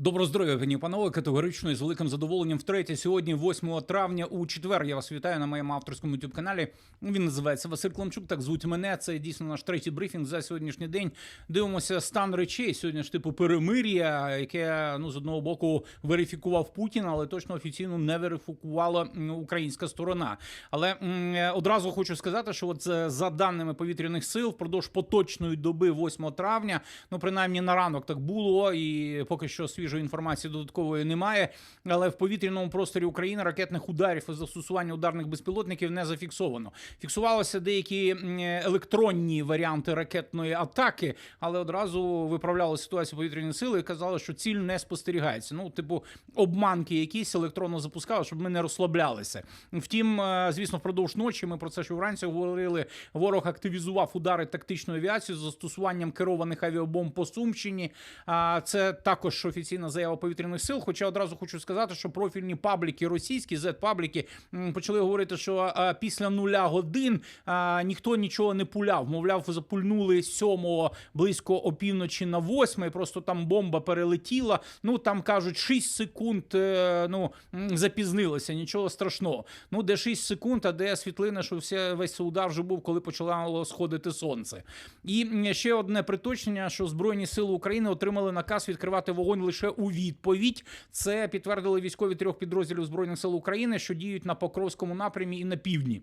Доброго здоров'я, пані панове. Категорично і з великим задоволенням втретє. Сьогодні, 8 травня, у четвер. Я вас вітаю на моєму авторському youtube каналі. Він називається Василь Кламчук. Так звуть мене. Це дійсно наш третій брифінг за сьогоднішній день. Дивимося стан речей. Сьогодні ж типу перемир'я, яке ну з одного боку верифікував Путін, але точно офіційно не верифікувала українська сторона. Але м, одразу хочу сказати, що от е, за даними повітряних сил, впродовж поточної доби, 8 травня, ну принаймні на ранок так було, і поки що свіжої інформації додаткової немає. Але в повітряному просторі України ракетних ударів і застосування ударних безпілотників не зафіксовано. Фіксувалися деякі електронні варіанти ракетної атаки, але одразу виправляли ситуацію повітряні сили і казали, що ціль не спостерігається. Ну, типу, обманки якісь електронно запускали, щоб ми не розслаблялися. Втім, е, звісно, впродовж ночі ми про це ще вранці говорили. Ворог активізував удари тактичної авіації з застосуванням керованих авіабомб по Сумщині. А це також офіційна заява повітряних сил. Хоча одразу хочу сказати, що профільні пабліки російські Z-пабліки почали говорити, що після нуля годин ніхто нічого не пуляв. Мовляв, запульнули сьомого близько опівночі на восьмий. Просто там бомба перелетіла. Ну там кажуть 6 секунд. е, Ну м, запізнилися, нічого страшного. Ну де 6 секунд, а де світлина, що все весь удар вже був, коли почало сходити сонце. І ще одне приточнення, що Збройні сили України отримали наказ відкривати вогонь лише у відповідь. Це підтвердили військові трьох підрозділів Збройних сил України, що діють на Покровському напрямі і на півдні.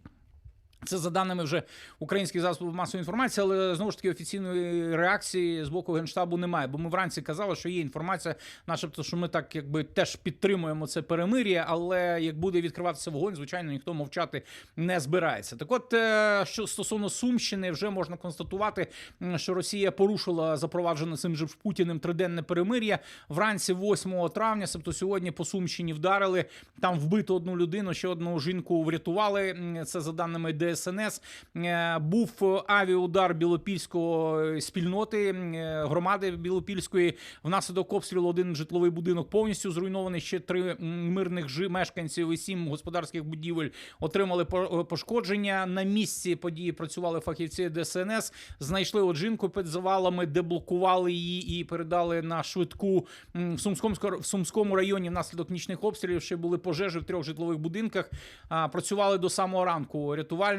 Це за даними вже українських засобів масової інформації, але знову ж таки офіційної реакції з боку генштабу немає. Бо ми вранці казали, що є інформація, начебто, що ми так якби теж підтримуємо це перемир'я, але як буде відкриватися вогонь, звичайно, ніхто мовчати не збирається. Так, от е, що стосовно Сумщини, вже можна констатувати, що Росія порушила запроваджене цим же Путіним триденне перемир'я. Вранці 8 травня, тобто сьогодні по Сумщині вдарили. Там вбито одну людину, ще одну жінку врятували. Це за даними ДСНС. Е, Був авіаудар білопільської спільноти е, громади Білопільської. Внаслідок обстрілу один житловий будинок повністю зруйнований. Ще три мирних мешканців і сім господарських будівель отримали по- пошкодження. На місці події працювали фахівці ДСНС. Знайшли от жінку під завалами, деблокували її і передали на швидку в Сумському в Сумському районі. Внаслідок нічних обстрілів ще були пожежі в трьох житлових будинках. Працювали до самого ранку. Рятувальники.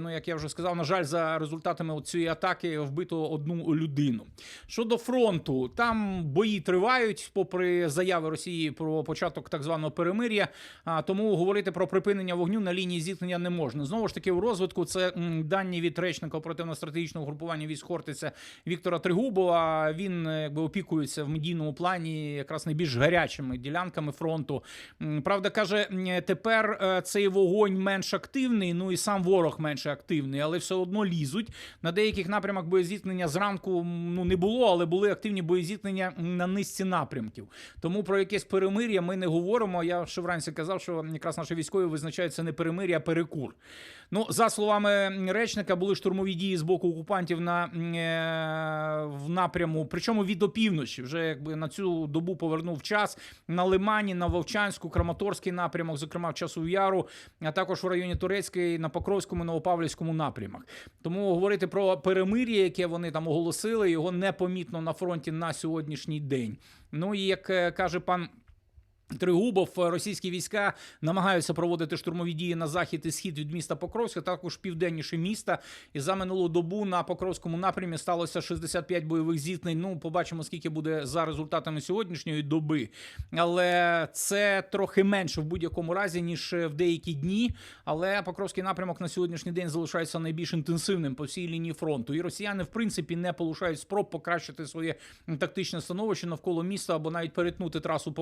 Ну як я вже сказав, на жаль, за результатами цієї атаки вбито одну людину. Щодо фронту, там бої тривають, попри заяви Росії про початок так званого перемир'я. А тому говорити про припинення вогню на лінії зіткнення не можна. Знову ж таки, у розвитку це дані від речника оперативно-стратегічного групування військ Хортиця Віктора Тригубова. Він е, якби опікується в медійному плані якраз найбільш гарячими ділянками фронту. Правда, каже, тепер е, цей вогонь менш активний. Ну і сам ворог менш активний, але все одно лізуть. На деяких напрямах боєзіткнення зранку ну не було, але були активні боєзіткнення на низці напрямків. Тому про якесь перемир'я ми не говоримо. Я ще вранці казав, що якраз наші військові визначають це не перемир'я, а перекур. Ну, за словами речника, були штурмові дії з боку окупантів на е, в напряму, причому від опівночі. Вже якби на цю добу повернув час на Лимані, на Вовчанську, Краматорський напрямок, зокрема в часу яру, а також в районі Турецької, на Покровському, Новопавлівському напрямах. Тому говорити про перемир'я, яке вони там оголосили, його непомітно на фронті на сьогоднішній день. Ну і як е, каже пан. Тригубов російські війська намагаються проводити штурмові дії на захід і схід від міста Покровська, також південніше міста. І за минулу добу на Покровському напрямі сталося 65 бойових зіткнень. Ну, побачимо, скільки буде за результатами сьогоднішньої доби. Але це трохи менше в будь-якому разі, ніж в деякі дні. Але Покровський напрямок на сьогоднішній день залишається найбільш інтенсивним по всій лінії фронту. І росіяни, в принципі, не полишають спроб покращити своє тактичне становище навколо міста або навіть перетнути трасу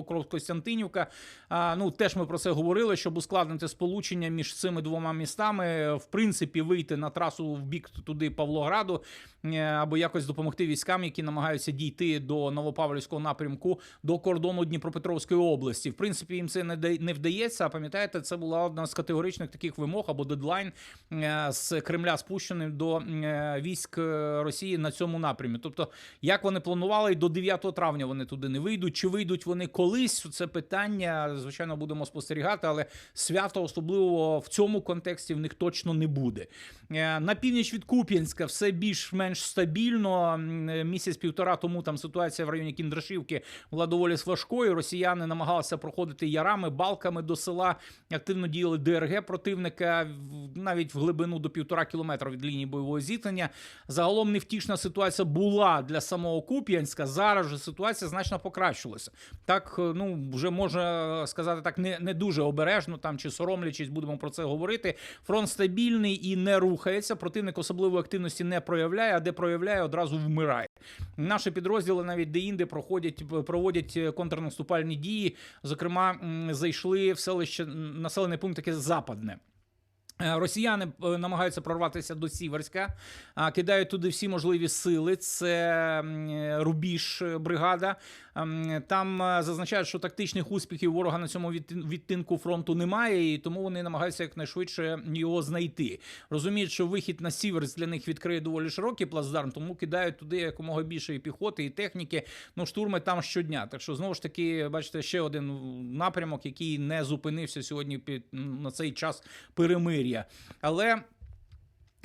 Покров-Костянтинівка. А, ну теж ми про це говорили, щоб ускладнити сполучення між цими двома містами, в принципі, вийти на трасу в бік туди Павлограду, е, або якось допомогти військам, які намагаються дійти до Новопавлівського напрямку до кордону Дніпропетровської області. В принципі, їм це не вдається. Пам'ятаєте, це була одна з категоричних таких вимог або дедлайн е, з Кремля спущений до е, військ Росії на цьому напрямі. Тобто, як вони планували, до 9 травня вони туди не вийдуть. Чи вийдуть вони колись? Це питання. Питання. Звичайно, будемо спостерігати, але свято особливо в цьому контексті в них точно не буде. Е, На північ від Куп'янська все більш-менш стабільно. Місяць-півтора тому там ситуація в районі Кіндрашівки була доволі важкою. Росіяни намагалися проходити ярами, балками до села. Активно діяли ДРГ противника навіть в глибину до півтора кілометра від лінії бойового зіткнення. Загалом невтішна ситуація була для самого Куп'янська. Зараз же ситуація значно покращилася. Так, е, ну вже можна сказати так, не, не дуже обережно там чи соромлячись, будемо про це говорити. Фронт стабільний і не рухається. Противник особливої активності не проявляє, а де проявляє, одразу вмирає. Наші підрозділи навіть де-інде проходять проводять е, контрнаступальні дії. Зокрема, зайшли в селище населений пункт таке западне. Е, Росіяни е, намагаються прорватися до Сіверська, кидають туди всі можливі сили. Це е, Рубіж е, бригада. Ем, Там е, зазначають, що тактичних успіхів ворога на цьому відтинку фронту немає, і тому вони намагаються якнайшвидше його знайти. Розуміють, що вихід на Сіверськ для них відкриє доволі широкий плацдарм, тому кидають туди якомога більше і піхоти, і техніки. Ну, штурми там щодня. Так що знову ж таки, бачите, ще один напрямок, який не зупинився сьогодні під на цей час перемир'я. Але.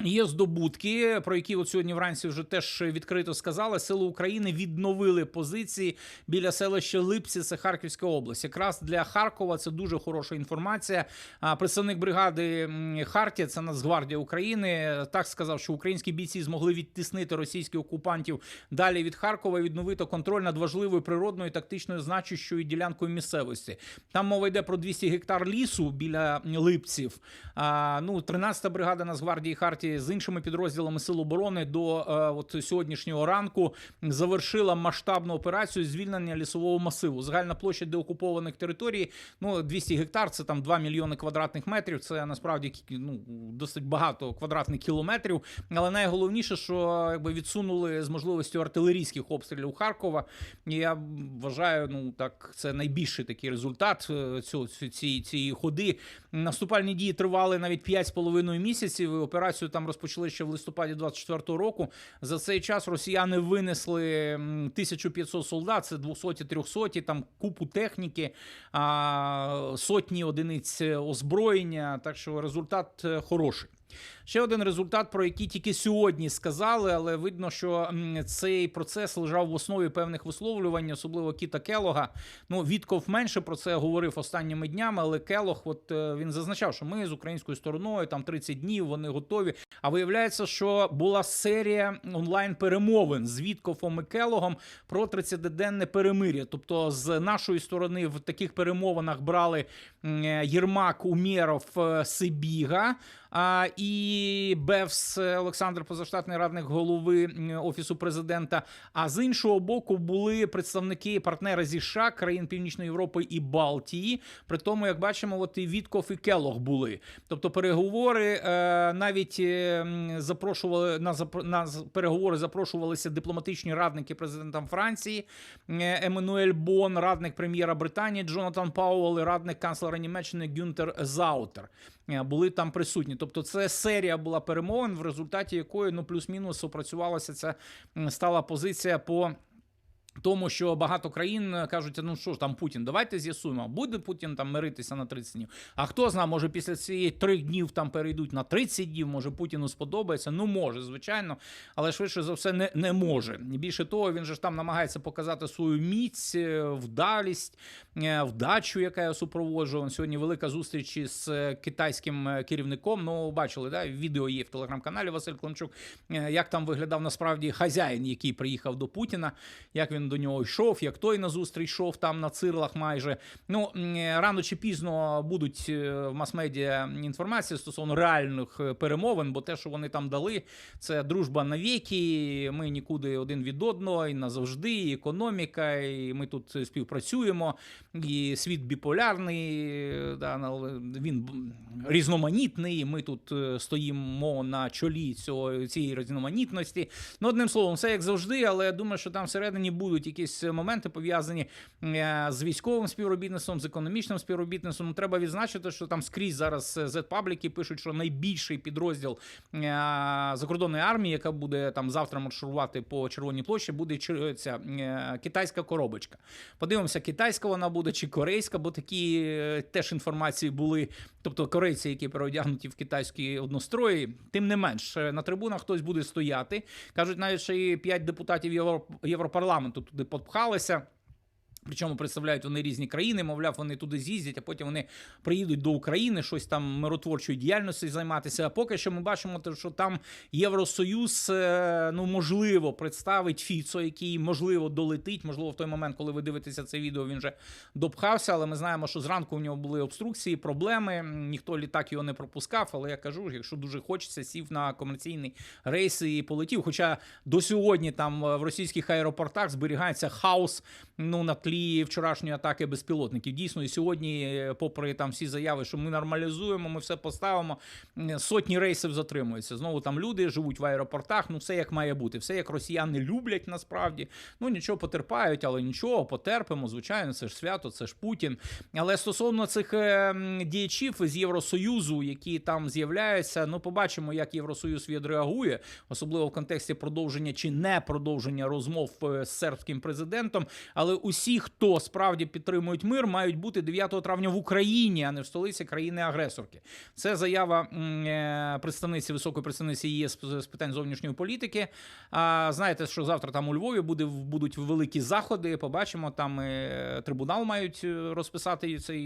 Є здобутки, про які от сьогодні вранці вже теж відкрито сказали. Сили України відновили позиції біля селища Липці, це Харківська область. Якраз для Харкова це дуже хороша інформація. А представник бригади Хартія, це Нацгвардія України, так сказав, що українські бійці змогли відтіснити російських окупантів далі від Харкова, і відновити контроль над важливою природною тактичною значущою ділянкою місцевості. Там мова йде про 200 гектар лісу біля Липців. Ну, 13-та бригада Нацгвардії Хартії з іншими підрозділами Сил оборони до е, от сьогоднішнього ранку завершила масштабну операцію звільнення лісового масиву. Загальна площа деокупованих територій ну 200 гектар, це там 2 мільйони квадратних метрів. Це насправді ну, досить багато квадратних кілометрів. Але найголовніше, що якби відсунули з можливістю артилерійських обстрілів Харкова. І я вважаю, ну так це найбільший такий результат е, цього цієї, цієї ходи. Наступальні дії тривали навіть 5,5 місяців. і Операцію там розпочали ще в листопаді 24-го року. За цей час росіяни винесли м, 1500 солдат, це 200-300, там купу техніки, сотні одиниць озброєння. Так що результат е, хороший. Ще один результат, про який тільки сьогодні сказали, але видно, що цей процес лежав в основі певних висловлювань, особливо Кіта Келога. Ну, Вітков менше про це говорив останніми днями, але Келог, от е, він зазначав, що ми з українською стороною там 30 днів, вони готові. А виявляється, що була серія онлайн перемовин з Віткофом і Келогом про 30-денне перемир'я. Тобто, з нашої сторони в таких перемовинах брали Єрмак, Умєров, е, Сибіга. А, і Бевс Олександр, позаштатний радник голови офісу президента. А з іншого боку були представники партнери зі США, країн Північної Європи і Балтії. При тому, як бачимо, от і Вітков і Келох були. Тобто, переговори е, навіть е, запрошували на на переговори запрошувалися дипломатичні радники президента Франції е, Еммануель Бон, радник прем'єра Британії Джонатан Пауел і радник канцлера Німеччини Гюнтер Заутер. Е, Були там присутні. Тобто, це серія була перемовин, в результаті якої ну плюс-мінус опрацювалася ця стала позиція по. Тому що багато країн е, кажуть, ну що ж там Путін, давайте з'ясуємо, буде Путін там миритися на 30 днів. А хто знає, може після цієї трьох днів там перейдуть на 30 днів, може Путіну сподобається. Ну може, звичайно, але швидше за все не, не може. Більше того, він же ж там намагається показати свою міць, е, вдалість, е, вдачу, яка я супроводжував. Сьогодні велика зустріч із китайським керівником. Ну, бачили, да? відео є в телеграм-каналі Василь Климчук, як там виглядав насправді хазяїн, який приїхав до Путіна, як він до нього йшов, як той на зустріч йшов там на цирлах майже. Ну, рано чи пізно будуть е, в мас-медіа інформація стосовно реальних е, перемовин, бо те, що вони там дали, це дружба навіки. Ми нікуди один від одного, і назавжди, і економіка, і ми тут співпрацюємо. І світ біполярний, е, да, він різноманітний. Ми тут стоїмо на чолі цього цієї різноманітності. Ну, одним словом, все як завжди, але я думаю, що там всередині будуть будуть якісь моменти пов'язані е, з військовим співробітництвом, з економічним співробітництвом. Ну, треба відзначити, що там скрізь зараз Z-пабліки пишуть, що найбільший підрозділ е, закордонної армії, яка буде там завтра маршрувати по Червоній площі, буде ця е, китайська коробочка. Подивимося, китайська вона буде чи корейська, бо такі е, теж інформації були. Тобто корейці, які переодягнуті в китайські однострої, тим не менш е, на трибунах хтось буде стояти. Кажуть, навіть що і п'ять депутатів Європарламенту туди подпхалися. Причому представляють вони різні країни, мовляв, вони туди з'їздять, а потім вони приїдуть до України, щось там миротворчою діяльністю займатися. А поки що ми бачимо, що там Євросоюз е, ну можливо представить Фіцо, який можливо долетить. Можливо, в той момент, коли ви дивитеся це відео, він вже допхався. Але ми знаємо, що зранку у нього були обструкції, проблеми. Ніхто літак його не пропускав. Але я кажу, якщо дуже хочеться, сів на комерційний рейс і полетів. Хоча до сьогодні там в російських аеропортах зберігається хаос ну на тлі вчорашньої атаки безпілотників. Дійсно, і сьогодні, е, попри там всі заяви, що ми нормалізуємо, ми все поставимо. Сотні рейсів затримуються. Знову там люди живуть в аеропортах. Ну все як має бути, все як росіяни люблять насправді. Ну нічого потерпають, але нічого, потерпимо. Звичайно, це ж свято, це ж Путін. Але стосовно цих е, діячів з Євросоюзу, які там з'являються, ну побачимо, як Євросоюз відреагує, особливо в контексті продовження чи не продовження розмов е, з сербським президентом. Але усі, хто справді підтримують мир, мають бути 9 травня в Україні, а не в столиці країни-агресорки. Це заява е, представниці високої представниці ЄС з питань зовнішньої політики. А знаєте, що завтра там у Львові буде будуть великі заходи. Побачимо, там е, трибунал мають е, розписати цей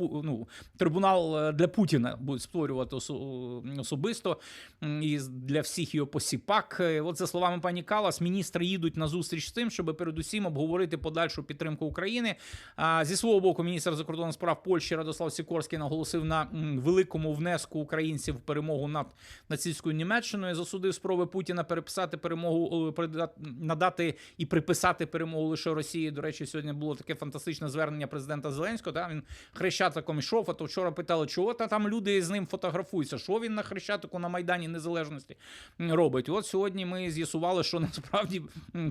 ну, трибунал для Путіна будуть створювати осо- особисто і для всіх його посіпак. От за словами пані Калас, міністри їдуть на зустріч з тим, щоб передусім обговорити подальшу підтримку України. Зі свого боку, міністр закордонних справ Польщі Радослав Сікорський наголосив на великому внеску українців в перемогу над нацистською Німеччиною. Засудив спроби Путіна переписати перемогу, е, надати і приписати перемогу лише Росії. До речі, сьогодні було таке фантастичне звернення президента Зеленського. Та він хрещатиком йшов. А то вчора питали, чого та там люди з ним фотографуються. Що він на хрещатику на майдані Незалежності робить? От сьогодні ми з'ясували, що насправді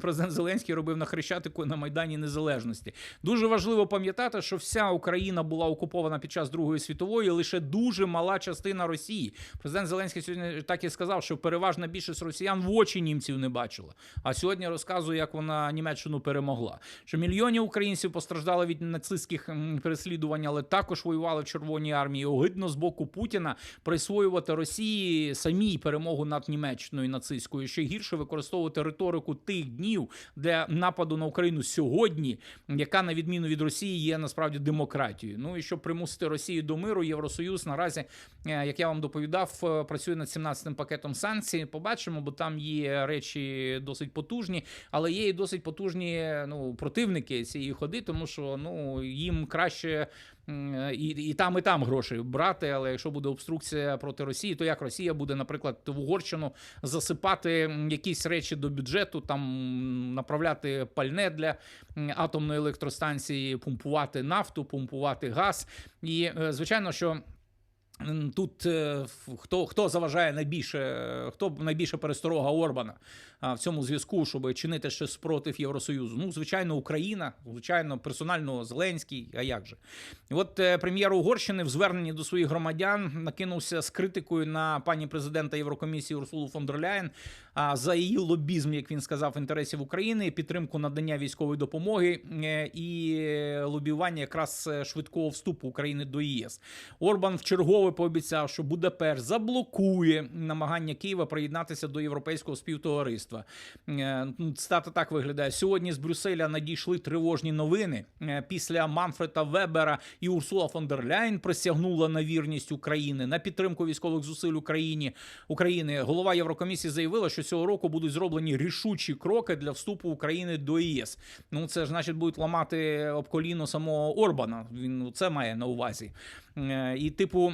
президент Зеленський робив на хрещатику на майдані Незалежності. Дуже важливо пам'ятати, що вся Україна була окупована під час Другої світової, лише дуже мала частина Росії. Президент Зеленський сьогодні так і сказав, що переважна більшість росіян в очі німців не бачила. А сьогодні розказує, як вона Німеччину перемогла. Що мільйони українців постраждали від нацистських переслідувань, але також воювали в Червоній армії. Огидно з боку Путіна присвоювати Росії самій перемогу над Німеччиною нацистською. Ще гірше використовувати риторику тих днів для нападу на Україну сьогодні, яка на відміну від Росії є насправді демократією. Ну і щоб примусити Росію до миру, Євросоюз наразі, е, як я вам доповідав, е, працює над 17-м пакетом санкцій. Побачимо, бо там є речі досить потужні, але є і досить потужні ну противники цієї ходи, тому що ну їм краще. М, І, і там, і там гроші брати, але якщо буде обструкція проти Росії, то як Росія буде, наприклад, в Угорщину засипати якісь речі до бюджету, там направляти пальне для атомної електростанції, пумпувати нафту, пумпувати газ. І е, звичайно, що. Тут е, хто, хто заважає найбільше, хто найбільше пересторога Орбана в цьому зв'язку, щоб чинити ще спротив Євросоюзу? Ну, звичайно, Україна, звичайно, персонально Зеленський. А як же? От е, прем'єр Угорщини в зверненні до своїх громадян накинувся з критикою на пані президента Єврокомісії Урсулу фон дер Ляєн за її лобізм, як він сказав, інтересів України, підтримку надання військової допомоги е, і е, лобіювання якраз е, швидкого вступу України до ЄС. Орбан вчергове пообіцяв, що Будапешт заблокує намагання Києва приєднатися до європейського співтовариства. Е, ну, так виглядає: сьогодні з Брюсселя надійшли тривожні новини. Після Манфреда Вебера і Урсула фон дер Ляйн присягнула на вірність України на підтримку військових зусиль Україні України. Голова Єврокомісії заявила, що цього року будуть зроблені рішучі кроки для вступу України до ЄС. Ну це ж значить будуть ламати об коліно самого Орбана. Він ну, це має на увазі. Е, І типу.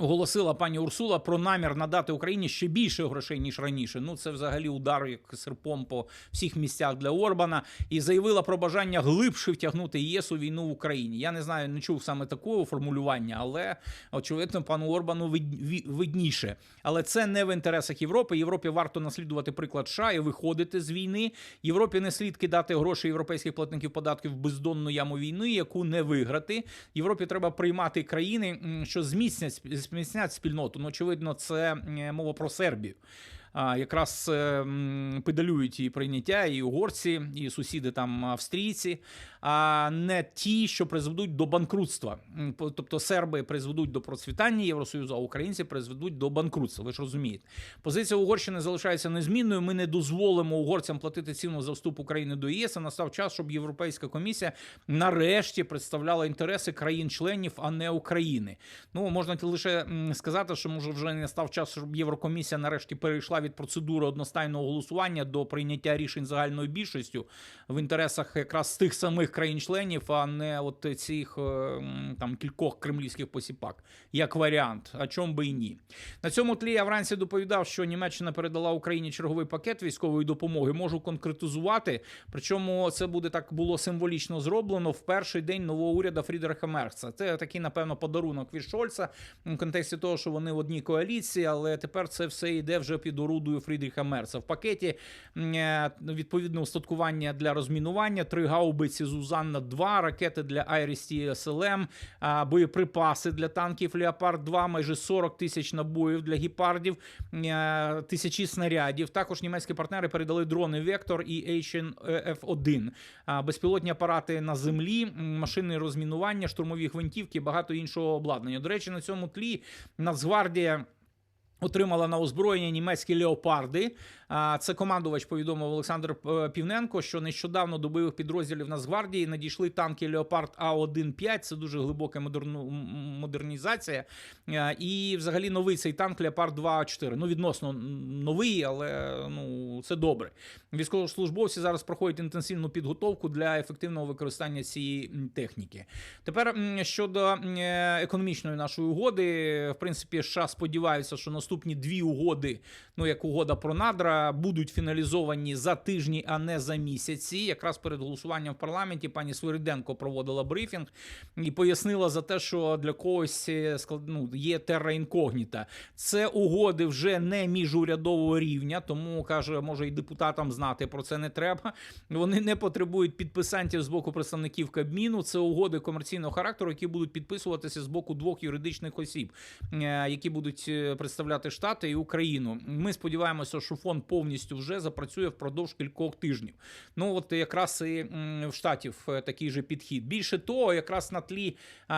Оголосила пані Урсула про намір надати Україні ще більше грошей ніж раніше. Ну це взагалі удар як серпом по всіх місцях для Орбана, і заявила про бажання глибше втягнути ЄС у війну в Україні. Я не знаю, не чув саме такого формулювання, але очевидно, пану Орбану вид- видніше. Але це не в інтересах Європи. Європі варто наслідувати приклад США і виходити з війни. Європі не слід кидати гроші європейських платників податків в бездонну яму війни, яку не виграти. Європі треба приймати країни, що зміцнять зміцнять спільноту. Ну, очевидно, це е, мова про Сербію. Якраз е, педалюють і прийняття, і угорці, і сусіди там австрійці, а не ті, що призведуть до банкрутства. Тобто серби призведуть до процвітання Євросоюзу, а українці призведуть до банкрутства. Ви ж розумієте. Позиція Угорщини залишається незмінною. Ми не дозволимо угорцям платити ціну за вступ України до ЄС. А настав час, щоб Європейська комісія нарешті представляла інтереси країн-членів, а не України. Ну можна лише сказати, що може вже не став час, щоб Єврокомісія нарешті перейшла від процедури одностайного голосування до прийняття рішень загальною більшістю в інтересах якраз тих самих країн-членів, а не от цих е, там кількох кремлівських посіпак, як варіант. А чому би і ні? На цьому тлі я вранці доповідав, що Німеччина передала Україні черговий пакет військової допомоги. Можу конкретизувати. Причому це буде так було символічно зроблено в перший день нового уряду Фрідериха Мерца. Це такий, напевно, подарунок від Шольца в контексті того, що вони в одній коаліції, але тепер це все йде вже під орудою Фрідріха Мерца. В пакеті е, відповідне устаткування для розмінування, три гаубиці Зузанна 2 ракети для Айрісті СЛМ, боєприпаси для танків Леопард 2 майже 40 тисяч набоїв для гепардів, е, тисячі снарядів. Також німецькі партнери передали дрони Вектор і F1, а, безпілотні апарати на землі, машини розмінування, штурмові гвинтівки, багато іншого обладнання. До речі, на цьому тлі Нацгвардія. Отримала на озброєння німецькі леопарди. А, Це командувач повідомив Олександр е, Півненко, що нещодавно до бойових підрозділів Нацгвардії надійшли танки Леопард А1-5. Це дуже глибока модернізація. Е, І взагалі новий цей танк Леопард 2 4 Ну, відносно новий, але ну це добре. Військовослужбовці зараз проходять інтенсивну підготовку для ефективного використання цієї техніки. Тепер щодо е, економічної нашої угоди, в принципі, США сподіваються, що наступні дві угоди, ну як угода про надра, будуть фіналізовані за тижні, а не за місяці. Якраз перед голосуванням в парламенті пані Свириденко проводила брифінг і пояснила за те, що для когось е, ну, є терра інкогніта. Це угоди вже не міжурядового рівня, тому каже, може і депутатам знати про це не треба. Вони не потребують підписантів з боку представників Кабміну. Це угоди комерційного характеру, які будуть підписуватися з боку двох юридичних осіб, е, які будуть е, представляти Штати і Україну. Ми сподіваємося, що фонд повністю вже запрацює впродовж кількох тижнів. Ну от якраз і в штатів е, такий же підхід. Більше того, якраз на тлі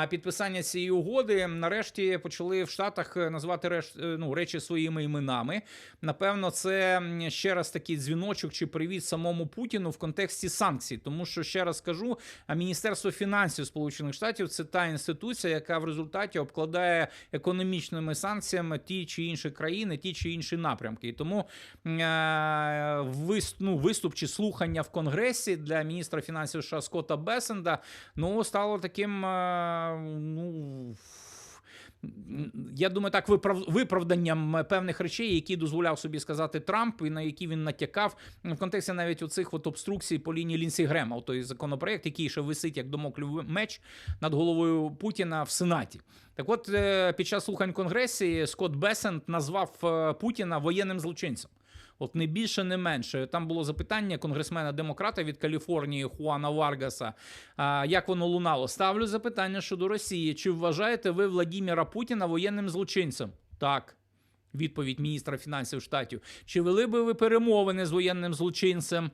підписання цієї угоди, нарешті почали в Штатах е, називати реш, е, ну, речі своїми іменами. Напевно, це ще раз такий дзвіночок чи привіт самому Путіну в контексті санкцій, тому що ще раз скажу, а Міністерство фінансів Сполучених Штатів це та інституція, яка в результаті обкладає економічними санкціями ті чи інші країни, ті чи інші напрямки. І тому е, ну, виступ чи слухання в Конгресі для міністра фінансів США Скотта Бесенда ну стало таким. е, ну. Я думаю, так виправ... виправданням певних речей, які дозволяв собі сказати Трамп, і на які він натякав в контексті навіть оцих от обструкцій по лінії Лінсі Грема, той законопроект, який ще висить як домоклів меч над головою Путіна в Сенаті. Так, от е, під час слухань Конгресі Скотт Бесент назвав е, Путіна воєнним злочинцем. От не більше, не менше. Там було запитання конгресмена демократа від Каліфорнії Хуана Варгаса. А, як воно лунало? Ставлю запитання щодо Росії. Чи вважаєте ви Владіміра Путіна воєнним злочинцем? Так. Відповідь міністра фінансів штатів. Чи вели би ви перемовини з воєнним злочинцем?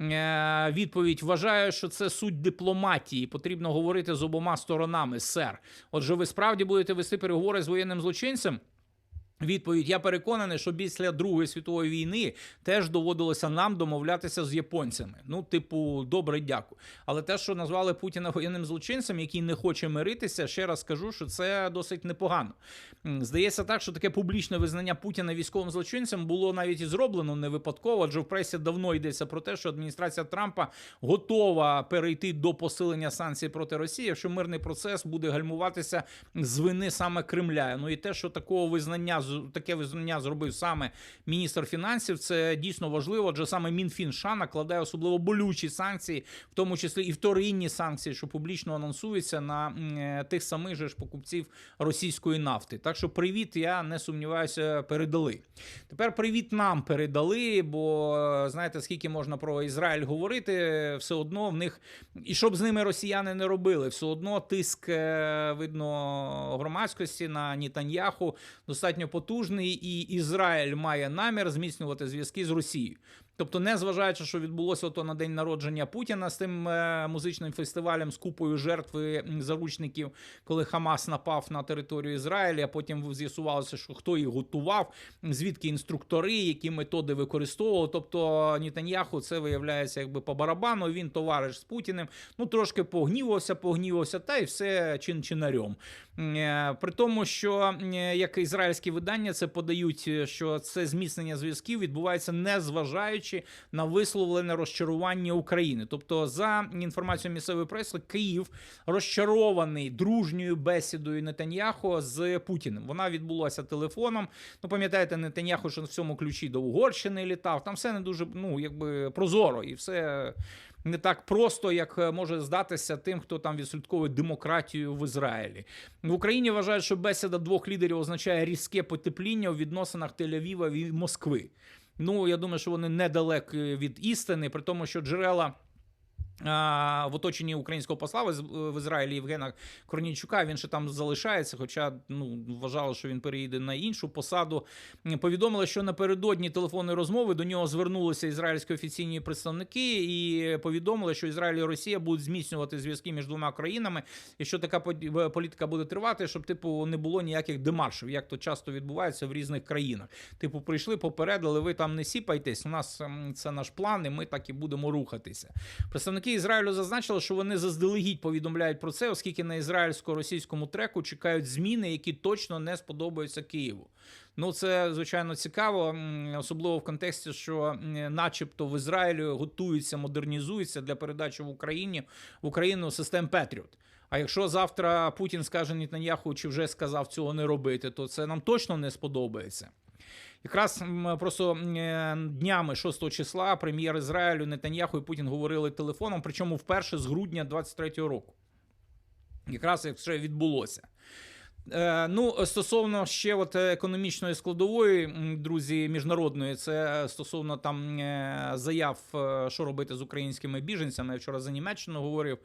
Е, Відповідь вважаю, що це суть дипломатії. Потрібно говорити з обома сторонами, сер. Отже, ви справді будете вести переговори з воєнним злочинцем? Відповідь: я переконаний, що після Другої світової війни теж доводилося нам домовлятися з японцями. Ну, типу, добре, дякую. Але те, що назвали Путіна воєнним злочинцем, який не хоче миритися, ще раз скажу, що це досить непогано. Здається так, що таке публічне визнання Путіна військовим злочинцем було навіть і зроблено не випадково, адже в пресі давно йдеться про те, що адміністрація Трампа готова перейти до посилення санкцій проти Росії, якщо мирний процес буде гальмуватися з вини саме Кремля. Ну і те, що такого визнання з- таке визнання зробив саме міністр фінансів, це дійсно важливо, адже саме Мінфін США накладає особливо болючі санкції, в тому числі і вторинні санкції, що публічно анонсуються на е, тих самих же ж покупців російської нафти. Так що привіт, я не сумніваюся, передали. Тепер привіт нам передали, бо знаєте, скільки можна про Ізраїль говорити, все одно в них і щоб з ними росіяни не робили, все одно тиск е, видно громадськості на Нітаньяху достатньо потужний, і Ізраїль має намір зміцнювати зв'язки з Росією. Тобто, не зважаючи, що відбулося ото на день народження Путіна з тим е, музичним фестивалем з купою жертви заручників, коли Хамас напав на територію Ізраїля, а потім з'ясувалося, що хто їх готував, звідки інструктори, які методи використовували. Тобто Нітаньяху це виявляється якби по барабану. Він товариш з Путіним. Ну трошки погнівався, погнівався, та й все чин чинарем. Е, При тому, що е, як ізраїльські видання це подають, що це зміцнення зв'язків відбувається не зважаючи на висловлене розчарування України. Тобто, за інформацією місцевої преси, Київ розчарований дружньою бесідою Нетаньяху з Путіним. Вона відбулася телефоном. Ну, пам'ятаєте, Нетаньяху, що в цьому ключі до Угорщини літав. Там все не дуже ну, якби прозоро і все. Не так просто, як е, може здатися тим, хто там відслідковує демократію в Ізраїлі. В Україні вважають, що бесіда двох лідерів означає різке потепління у відносинах Тель-Авіва і Москви. Ну, я думаю, що вони недалекі від істини, при тому, що джерела. В оточенні українського посла в Ізраїлі Євгена Корнійчука він ще там залишається, хоча ну вважали, що він переїде на іншу посаду. Повідомили, що напередодні телефонної розмови до нього звернулися ізраїльські офіційні представники і повідомили, що Ізраїль і Росія будуть зміцнювати зв'язки між двома країнами, і що така політика буде тривати, щоб типу не було ніяких демаршів, як то часто відбувається в різних країнах. Типу, прийшли, попередили, ви там не сіпайтесь. У нас ем, це наш план, і ми так і будемо рухатися. Представники Ізраїлю зазначили, що вони заздалегідь повідомляють про це, оскільки на ізраїльсько-російському треку чекають зміни, які точно не сподобаються Києву. Ну, це звичайно цікаво, особливо в контексті, що, начебто, в Ізраїлі готуються, модернізуються для передачі в Україні в Україну систем Петріот. А якщо завтра Путін скаже Нетаньяху, чи вже сказав цього не робити, то це нам точно не сподобається. Якраз просто е, днями 6 числа прем'єр Ізраїлю Нетаньяху і Путін говорили телефоном, причому вперше з грудня 23-го року. Якраз як це відбулося. Е, Ну, стосовно ще от економічної складової, друзі, міжнародної, це стосовно там е, заяв, е, що робити з українськими біженцями. Я вчора за Німеччину говорив.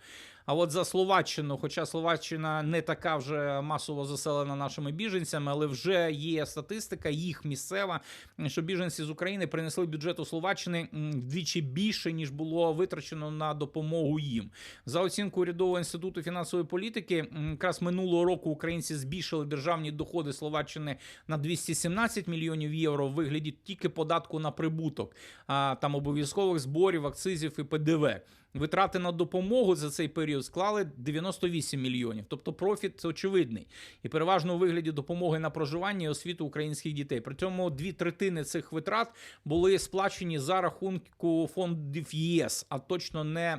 А от за Словаччину, хоча Словаччина не така вже масово заселена нашими біженцями, але вже є статистика, їх місцева, що біженці з України принесли бюджету Словаччини вдвічі більше ніж було витрачено на допомогу їм. За оцінкою урядового інституту фінансової політики, якраз минулого року українці збільшили державні доходи Словаччини на 217 мільйонів євро в вигляді тільки податку на прибуток, а там обов'язкових зборів, акцизів і ПДВ. Витрати на допомогу за цей період склали 98 мільйонів, тобто профіт очевидний, і переважно у вигляді допомоги на проживання і освіту українських дітей. При цьому дві третини цих витрат були сплачені за рахунку фондів ЄС, а точно не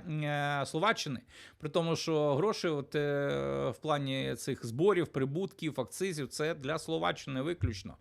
е, Словаччини. При тому, що гроші, от е, в плані цих зборів, прибутків, акцизів, це для Словаччини виключно.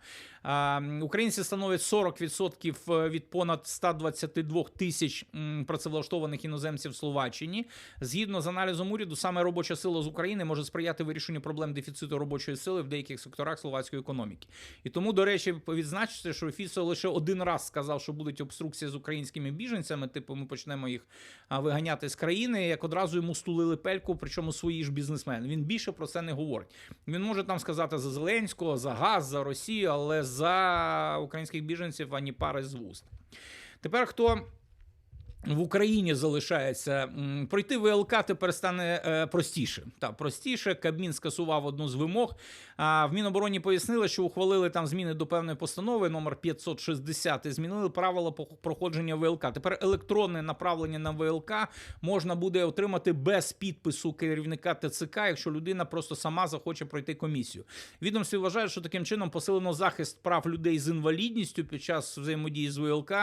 Українці становлять 40% від понад 122 тисяч працевлаштованих іноземців в Словаччині. Згідно з аналізом уряду, саме робоча сила з України може сприяти вирішенню проблем дефіциту робочої сили в деяких секторах словацької економіки. І тому, до речі, відзначити, що Фіцо лише один раз сказав, що будуть обструкції з українськими біженцями. Типу, ми почнемо їх виганяти з країни. Як одразу йому стулили пельку, причому свої ж бізнесмени. Він більше про це не говорить. Він може там сказати за Зеленського, за газ, за Росію, але за українських біженців ані пари з вуст. Тепер хто в Україні залишається пройти ВЛК тепер стане е, простіше. Та простіше. Кабмін скасував одну з вимог. А в Мінобороні пояснили, що ухвалили там зміни до певної постанови номер 560 і змінили правила проходження ВЛК. Тепер електронне направлення на ВЛК можна буде отримати без підпису керівника ТЦК, якщо людина просто сама захоче пройти комісію. Відомстві вважають, що таким чином посилено захист прав людей з інвалідністю під час взаємодії з ВЛК.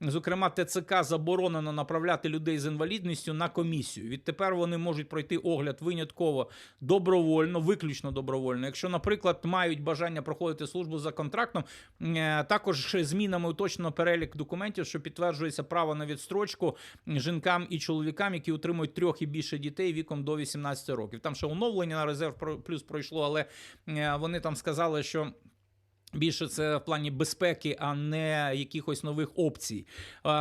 Зокрема, ТЦК заборонено направляти людей з інвалідністю на комісію. Відтепер вони можуть пройти огляд винятково добровольно, виключно добровольно. Якщо, наприклад, мають бажання проходити службу за контрактом, е, також змінами уточнено перелік документів, що підтверджується право на відстрочку жінкам і чоловікам, які утримують трьох і більше дітей віком до 18 років. Там ще оновлення на резерв плюс пройшло, але е, вони там сказали, що. Більше це в плані безпеки, а не якихось нових опцій.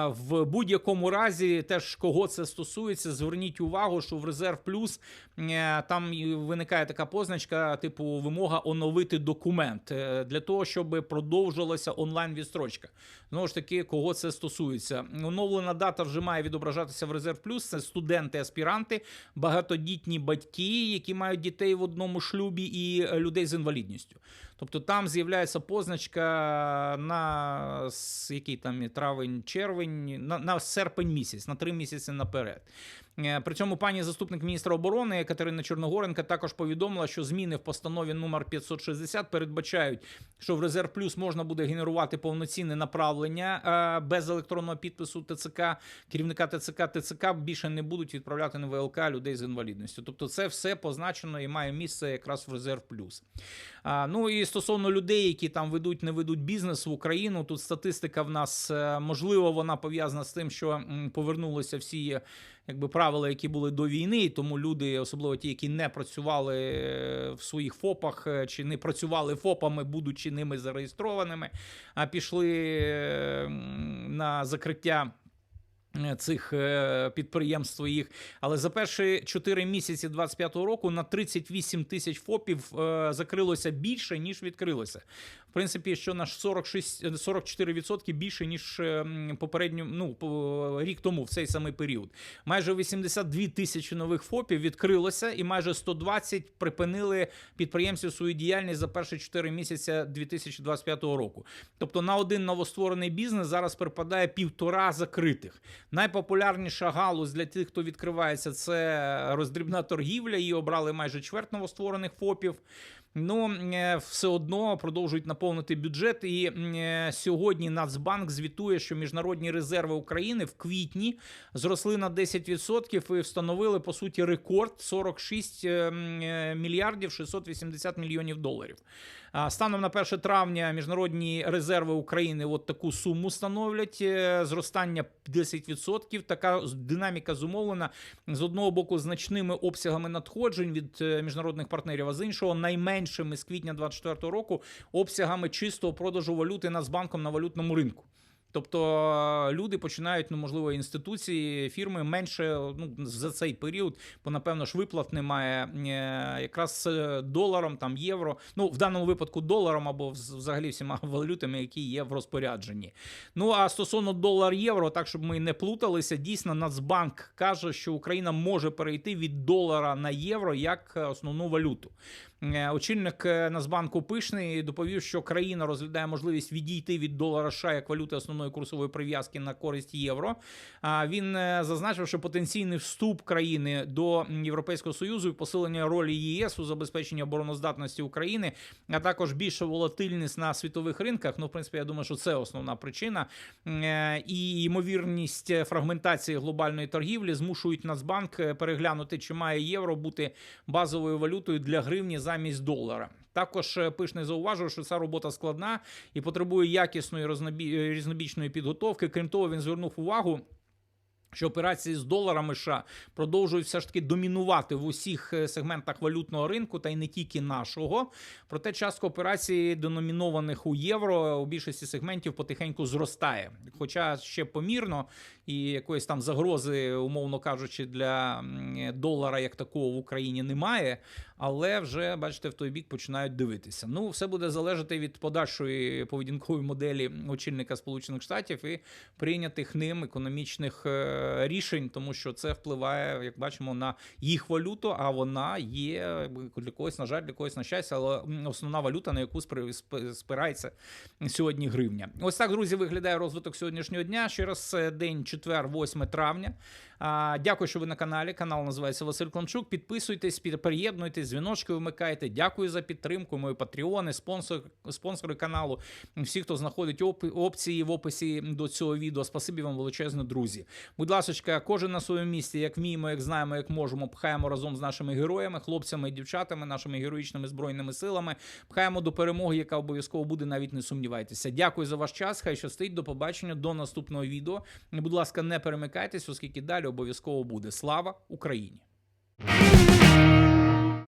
В будь-якому разі, теж кого це стосується, зверніть увагу, що в резерв плюс е, там виникає така позначка, типу вимога оновити документ е, для того, щоб продовжилася онлайн відстрочка. Знову ж таки, кого це стосується. Оновлена дата вже має відображатися в резерв плюс. Це студенти, аспіранти, багатодітні батьки, які мають дітей в одному шлюбі, і е, людей з інвалідністю. Тобто там з'являється позначка на який там травень, червень, на, на серпень місяць, на три місяці наперед. Е, При цьому пані заступник міністра оборони Катерина Чорногоренка також повідомила, що зміни в постанові номер 560 передбачають, що в резерв плюс можна буде генерувати повноцінне направлення е, без електронного підпису ТЦК. Керівника ТЦК ТЦК більше не будуть відправляти на ВЛК людей з інвалідністю. Тобто, це все позначено і має місце якраз в резерв плюс. Ну і стосовно людей, які там ведуть, не ведуть бізнес в Україну. Тут статистика в нас е, можливо вона пов'язана з тим, що повернулися всі якби правила, які були до війни, і тому люди, особливо ті, які не працювали е, в своїх ФОПах е, чи не працювали ФОПами, будучи ними зареєстрованими, а пішли е, на закриття. Е, Цих е, підприємств своїх, але за перші 4 місяці 25-го року на 38 тисяч ФОПів е, закрилося більше ніж відкрилося. В принципі, що на 46, 44% більше ніж попередню ну рік тому в цей самий період. Майже 82 тисячі нових ФОПів відкрилося, і майже 120 припинили підприємців свою діяльність за перші 4 місяці 2025 року. Тобто на один новостворений бізнес зараз припадає півтора закритих. Найпопулярніша галузь для тих, хто відкривається, це роздрібна торгівля. Її обрали майже чверть новостворених ФОПів. Ну е, все одно продовжують наповнити бюджет. І е, сьогодні Нацбанк звітує, що міжнародні резерви України в квітні зросли на 10% і встановили по суті рекорд 46 е, мільярдів 680 мільйонів доларів. Станом на 1 травня міжнародні резерви України от таку суму становлять. Зростання 10%. Така динаміка зумовлена з одного боку значними обсягами надходжень від міжнародних партнерів, а з іншого найменшими з квітня 2024 року обсягами чистого продажу валюти Нацбанком на валютному ринку. Тобто е, люди починають, ну можливо, інституції, фірми менше ну, за цей період, бо напевно ж виплат немає е, якраз е, доларом, там євро. Ну в даному випадку доларом або взагалі всіма валютами, які є в розпорядженні. Ну а стосовно долар-євро, так щоб ми не плуталися, дійсно Нацбанк каже, що Україна може перейти від долара на євро як е, основну валюту. Е, Очільник е, Нацбанку Пишний доповів, що країна розглядає можливість відійти від долара США як валюти основної курсової прив'язки на користь євро. Він е, зазначив, що потенційний вступ країни до Європейського союзу і посилення ролі єС у забезпеченні обороноздатності України, а також більша волатильність на світових ринках. Ну, в принципі, я думаю, що це основна причина. І ймовірність фрагментації глобальної торгівлі змушують Нацбанк переглянути, чи має євро бути базовою валютою для гривні замість долара. Також е, пишний зауважив, що ця робота складна і потребує якісної рознобі- е, різнобічної підготовки. Крім того, він звернув увагу. Що операції з доларами США продовжують все ж таки домінувати в усіх е, сегментах валютного ринку, та й не тільки нашого. Проте частка операцій, деномінованих у євро, у більшості сегментів потихеньку зростає. Хоча ще помірно, і якоїсь там загрози, умовно кажучи, для долара як такого в Україні немає. Але вже бачите, в той бік починають дивитися. Ну, все буде залежати від подальшої поведінкової моделі очільника Сполучених Штатів і прийнятих ним економічних е, рішень, тому що це впливає, як бачимо, на їх валюту. А вона є для когось, на жаль, для когось на щастя, але основна валюта, на яку спирається сьогодні гривня. Ось так, друзі, виглядає розвиток сьогоднішнього дня. Ще раз е, день четвер, 8 травня. Дякую, що ви на каналі. Канал називається Василь Климчук. Підписуйтесь, під- приєднуйтесь, дзвіночки вмикайте. Дякую за підтримку. Мої патреони, спонсор, спонсори каналу. Всі, хто знаходить оп- опції в описі до цього відео. Спасибі вам величезне, друзі. Будь ласка, кожен на своєму місці, як вміємо, як знаємо, як можемо, пхаємо разом з нашими героями, хлопцями і дівчатами, нашими героїчними збройними силами. Пхаємо до перемоги, яка обов'язково буде, навіть не сумнівайтеся. Дякую за ваш час. Хай щастить. До побачення, до наступного відео. Будь ласка, не перемикайтесь, оскільки далі обов'язково буде. Слава Україні!